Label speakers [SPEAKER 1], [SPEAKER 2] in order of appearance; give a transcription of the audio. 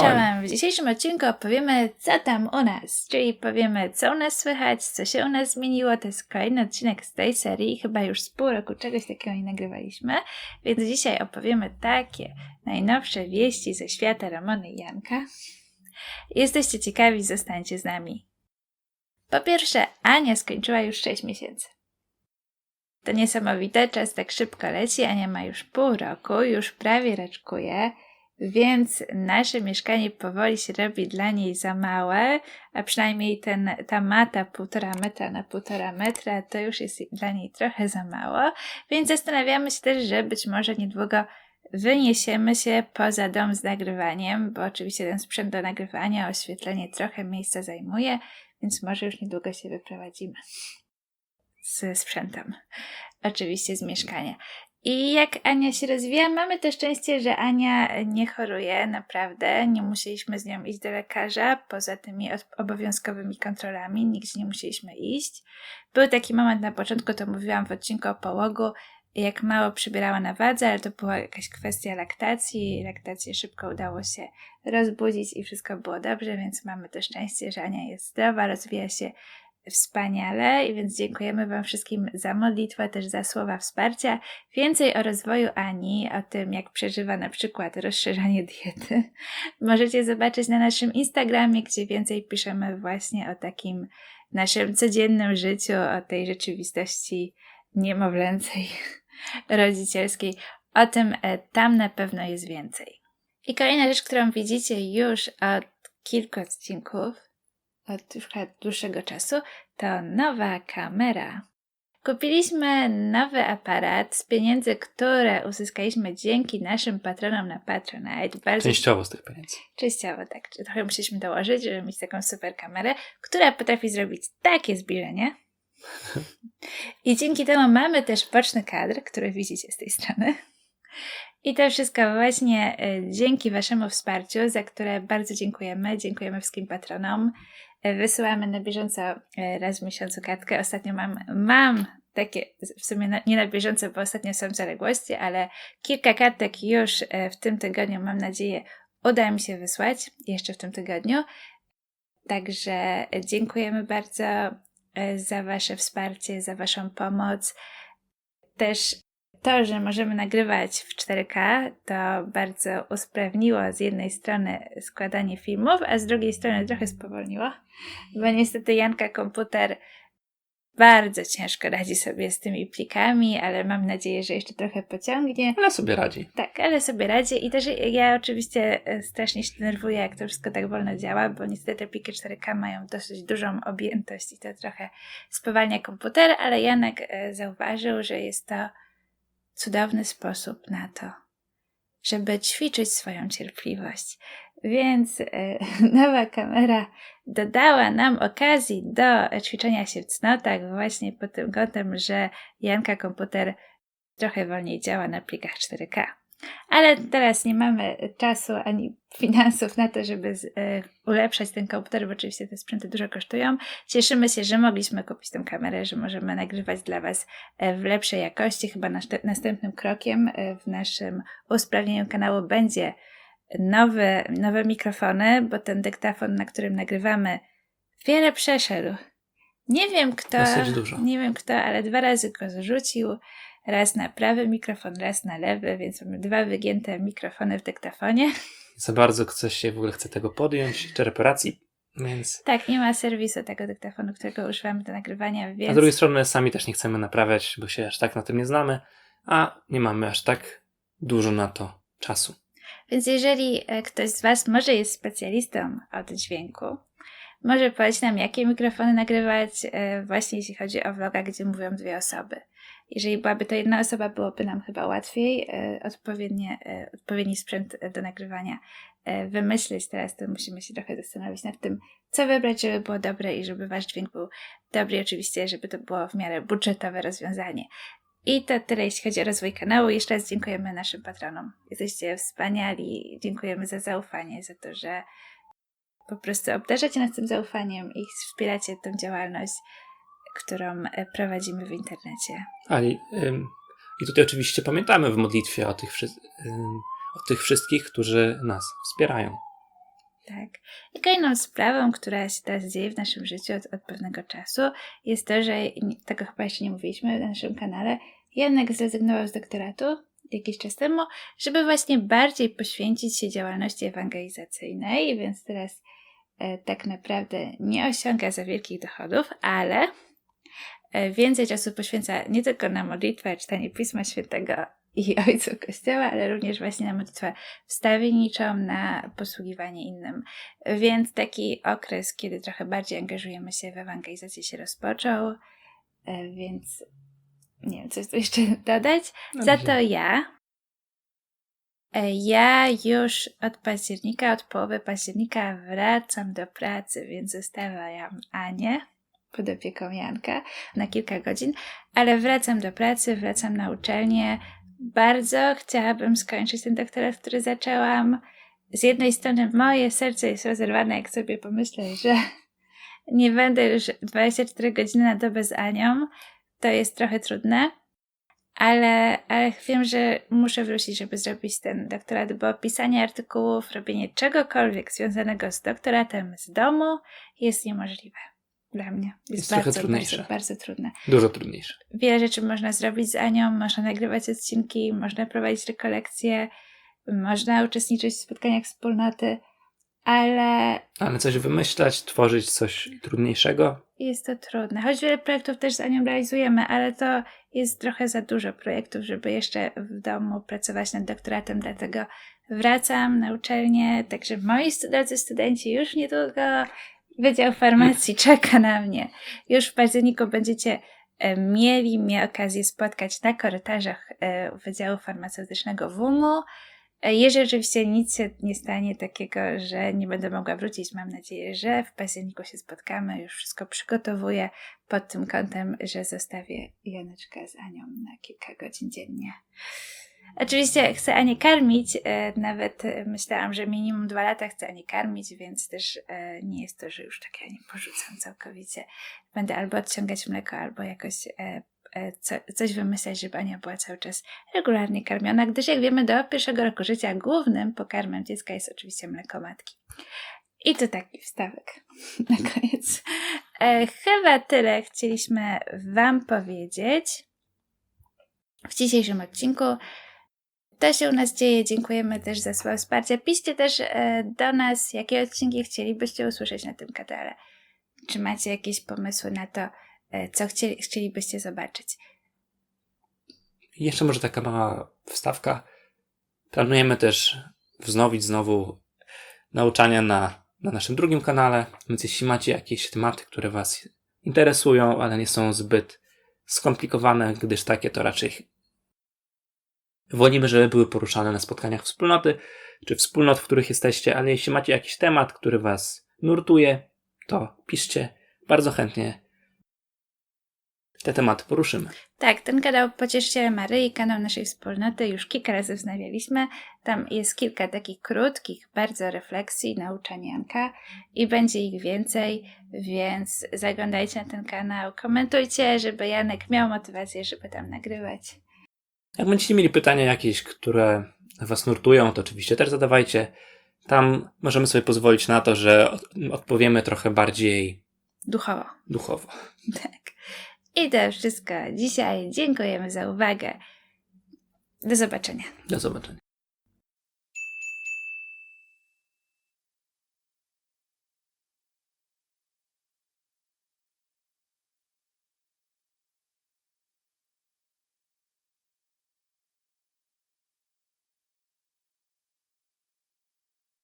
[SPEAKER 1] Czołem. W dzisiejszym odcinku opowiemy, co tam u nas, czyli powiemy, co u nas słychać, co się u nas zmieniło. To jest kolejny odcinek z tej serii, chyba już z pół roku czegoś takiego nie nagrywaliśmy, więc dzisiaj opowiemy takie najnowsze wieści ze świata Ramony i Janka. Jesteście ciekawi, zostańcie z nami. Po pierwsze, Ania skończyła już 6 miesięcy. To niesamowite, czas tak szybko leci, Ania ma już pół roku, już prawie raczkuje, więc nasze mieszkanie powoli się robi dla niej za małe, a przynajmniej ten, ta mata półtora metra na półtora metra to już jest dla niej trochę za mało, więc zastanawiamy się też, że być może niedługo wyniesiemy się poza dom z nagrywaniem, bo oczywiście ten sprzęt do nagrywania, oświetlenie trochę miejsca zajmuje, więc może już niedługo się wyprowadzimy z sprzętem. Oczywiście z mieszkania. I jak Ania się rozwija, mamy to szczęście, że Ania nie choruje, naprawdę. Nie musieliśmy z nią iść do lekarza, poza tymi obowiązkowymi kontrolami, nigdzie nie musieliśmy iść. Był taki moment na początku, to mówiłam w odcinku o połogu, jak mało przybierała na wadze, ale to była jakaś kwestia laktacji. Laktację szybko udało się rozbudzić i wszystko było dobrze, więc mamy to szczęście, że Ania jest zdrowa, rozwija się wspaniale, więc dziękujemy Wam wszystkim za modlitwę, też za słowa wsparcia. Więcej o rozwoju Ani, o tym jak przeżywa na przykład rozszerzanie diety, możecie zobaczyć na naszym Instagramie, gdzie więcej piszemy właśnie o takim naszym codziennym życiu, o tej rzeczywistości niemowlęcej, rodzicielskiej. O tym e, tam na pewno jest więcej. I kolejna rzecz, którą widzicie już od kilku odcinków, od już dłuższego czasu, to nowa kamera. Kupiliśmy nowy aparat z pieniędzy, które uzyskaliśmy dzięki naszym patronom na Patronite.
[SPEAKER 2] Bardzo... Częściowo z tych pieniędzy.
[SPEAKER 1] Częściowo, tak. Trochę musieliśmy dołożyć, żeby mieć taką super kamerę, która potrafi zrobić takie zbliżenie. I dzięki temu mamy też boczny kadr, który widzicie z tej strony. I to wszystko właśnie e, dzięki Waszemu wsparciu, za które bardzo dziękujemy. Dziękujemy wszystkim patronom. E, wysyłamy na bieżąco e, raz w miesiącu kartkę. Ostatnio mam, mam takie, w sumie nie na bieżąco, bo ostatnio są zaległości, ale kilka kartek już w tym tygodniu, mam nadzieję, uda mi się wysłać jeszcze w tym tygodniu. Także dziękujemy bardzo za Wasze wsparcie, za Waszą pomoc. Też to, że możemy nagrywać w 4K, to bardzo usprawniło z jednej strony składanie filmów, a z drugiej strony trochę spowolniło, bo niestety Janka komputer bardzo ciężko radzi sobie z tymi plikami, ale mam nadzieję, że jeszcze trochę pociągnie.
[SPEAKER 2] Ale sobie radzi.
[SPEAKER 1] Tak, ale sobie radzi i też ja oczywiście e, strasznie się denerwuję, jak to wszystko tak wolno działa, bo niestety te pliki 4K mają dosyć dużą objętość i to trochę spowalnia komputer, ale Janek e, zauważył, że jest to cudowny sposób na to, żeby ćwiczyć swoją cierpliwość. Więc e, nowa kamera dodała nam okazji do ćwiczenia się w cnotach właśnie pod tym kątem, że Janka komputer trochę wolniej działa na plikach 4K. Ale teraz nie mamy czasu ani finansów na to, żeby z, y, ulepszać ten komputer, bo oczywiście te sprzęty dużo kosztują. Cieszymy się, że mogliśmy kupić tę kamerę, że możemy nagrywać dla Was e, w lepszej jakości. Chyba następnym krokiem e, w naszym usprawnieniu kanału będzie nowe, nowe mikrofony, bo ten dyktafon, na którym nagrywamy, wiele przeszedł. Nie wiem kto, nie wiem kto, ale dwa razy go zrzucił raz na prawy mikrofon, raz na lewy, więc mamy dwa wygięte mikrofony w dyktafonie.
[SPEAKER 2] Za bardzo ktoś się w ogóle chce tego podjąć, czy reparacji, więc...
[SPEAKER 1] Tak, nie ma serwisu tego dyktafonu, którego używamy do nagrywania, więc...
[SPEAKER 2] A z drugiej strony sami też nie chcemy naprawiać, bo się aż tak na tym nie znamy, a nie mamy aż tak dużo na to czasu.
[SPEAKER 1] Więc jeżeli e, ktoś z Was może jest specjalistą od dźwięku, może powiedzieć nam, jakie mikrofony nagrywać, e, właśnie jeśli chodzi o vloga, gdzie mówią dwie osoby. Jeżeli byłaby to jedna osoba, byłoby nam chyba łatwiej e, odpowiednie, e, odpowiedni sprzęt do nagrywania e, wymyślić. Teraz to musimy się trochę zastanowić nad tym, co wybrać, żeby było dobre i żeby wasz dźwięk był dobry. Oczywiście, żeby to było w miarę budżetowe rozwiązanie. I to tyle, jeśli chodzi o rozwój kanału. Jeszcze raz dziękujemy naszym patronom. Jesteście wspaniali. Dziękujemy za zaufanie, za to, że po prostu obdarzacie nas tym zaufaniem i wspieracie tę działalność którą e, prowadzimy w internecie.
[SPEAKER 2] Ali, i tutaj oczywiście pamiętamy w modlitwie o tych, o tych wszystkich, którzy nas wspierają.
[SPEAKER 1] Tak. I kolejną sprawą, która się teraz dzieje w naszym życiu od, od pewnego czasu, jest to, że tego chyba jeszcze nie mówiliśmy na naszym kanale. Janek zrezygnował z doktoratu jakiś czas temu, żeby właśnie bardziej poświęcić się działalności ewangelizacyjnej, więc teraz e, tak naprawdę nie osiąga za wielkich dochodów, ale więcej czasu poświęca nie tylko na modlitwę, czytanie Pisma Świętego i Ojcu Kościoła, ale również właśnie na modlitwę wstawienniczą, na posługiwanie innym. Więc taki okres, kiedy trochę bardziej angażujemy się w ewangelizację się rozpoczął, e, więc nie wiem, coś tu jeszcze dodać.
[SPEAKER 2] No,
[SPEAKER 1] Za to ja. e, Ja już od października, od połowy października wracam do pracy, więc zostawiam Anię pod opieką Janka na kilka godzin, ale wracam do pracy, wracam na uczelnię. Bardzo chciałabym skończyć ten doktorat, który zaczęłam. Z jednej strony moje serce jest rozerwane, jak sobie pomyślę, że nie będę już 24 godziny na dobę z Anią. To jest trochę trudne, ale, ale wiem, że muszę wrócić, żeby zrobić ten doktorat, bo pisanie artykułów, robienie czegokolwiek związanego z doktoratem z domu jest niemożliwe. Dla mnie jest,
[SPEAKER 2] Jest trochę
[SPEAKER 1] bardzo,
[SPEAKER 2] trudniejsze.
[SPEAKER 1] bardzo, bardzo trudne.
[SPEAKER 2] Dużo trudniejsze.
[SPEAKER 1] Wiele rzeczy można zrobić z Anią, można nagrywać odcinki, można prowadzić rekolekcje, można uczestniczyć w spotkaniach wspólnoty, ale
[SPEAKER 2] Ale coś wymyślać, tworzyć coś trudniejszego,
[SPEAKER 1] jest to trudne. Choć wiele projektów też z Anią realizujemy, ale to jest trochę za dużo projektów, żeby jeszcze w domu pracować nad doktoratem, dlatego wracam na uczelnię, także moi drodzy studenci już niedługo Wydział Farmacji czeka na mnie. Już w październiku będziecie e, mieli mnie okazję spotkać na korytarzach e, Wydziału Farmaceutycznego WUM-u. E, Jeżeli oczywiście nic się nie stanie takiego, że nie będę mogła wrócić, mam nadzieję, że w październiku się spotkamy. Już wszystko przygotowuję pod tym kątem, że zostawię Janeczkę z Anią na kilka godzin dziennie. Oczywiście chcę Anię karmić, e, nawet e, myślałam, że minimum dwa lata chcę Anię karmić, więc też e, nie jest to, że już tak ja nie porzucam całkowicie. Będę albo odciągać mleko, albo jakoś co, coś wymyślać, żeby Ania była cały czas regularnie karmiona, gdyż jak wiemy, do pierwszego roku życia głównym pokarmem dziecka jest oczywiście mleko matki. I to taki wstawek na koniec. Chyba tyle chcieliśmy Wam powiedzieć w dzisiejszym odcinku. To się u nas dzieje. Dziękujemy też za swoje wsparcie. Piszcie też e, do nas, jakie odcinki chcielibyście usłyszeć na tym kanale. Czy macie jakieś pomysły na to, e, co chcieli, chcielibyście zobaczyć?
[SPEAKER 2] Jeszcze może taka mała wstawka. Planujemy też wznowić znowu nauczania na, na naszym drugim kanale, więc jeśli macie jakieś tematy, które Was interesują, ale nie są zbyt skomplikowane, gdyż takie to raczej wolimy, żeby były poruszane na spotkaniach wspólnoty, czy wspólnot, w których jesteście, ale jeśli macie jakiś temat, który Was nurtuje, to piszcie. Bardzo chętnie te tematy poruszymy.
[SPEAKER 1] Tak, ten kanał Pocieszcie Maryi, kanał naszej wspólnoty, już kilka razy wznawialiśmy. Tam jest kilka takich krótkich, bardzo refleksji, nauczania Janka i będzie ich więcej, więc zaglądajcie na ten kanał, komentujcie, żeby Janek miał motywację, żeby tam nagrywać.
[SPEAKER 2] Jak będziecie mieli pytania jakieś, które Was nurtują, to oczywiście też zadawajcie. Tam możemy sobie pozwolić na to, że od- odpowiemy trochę bardziej
[SPEAKER 1] Duchowo.
[SPEAKER 2] duchowo.
[SPEAKER 1] Tak. I to wszystko dzisiaj. Dziękujemy za uwagę. Do zobaczenia.
[SPEAKER 2] Do zobaczenia.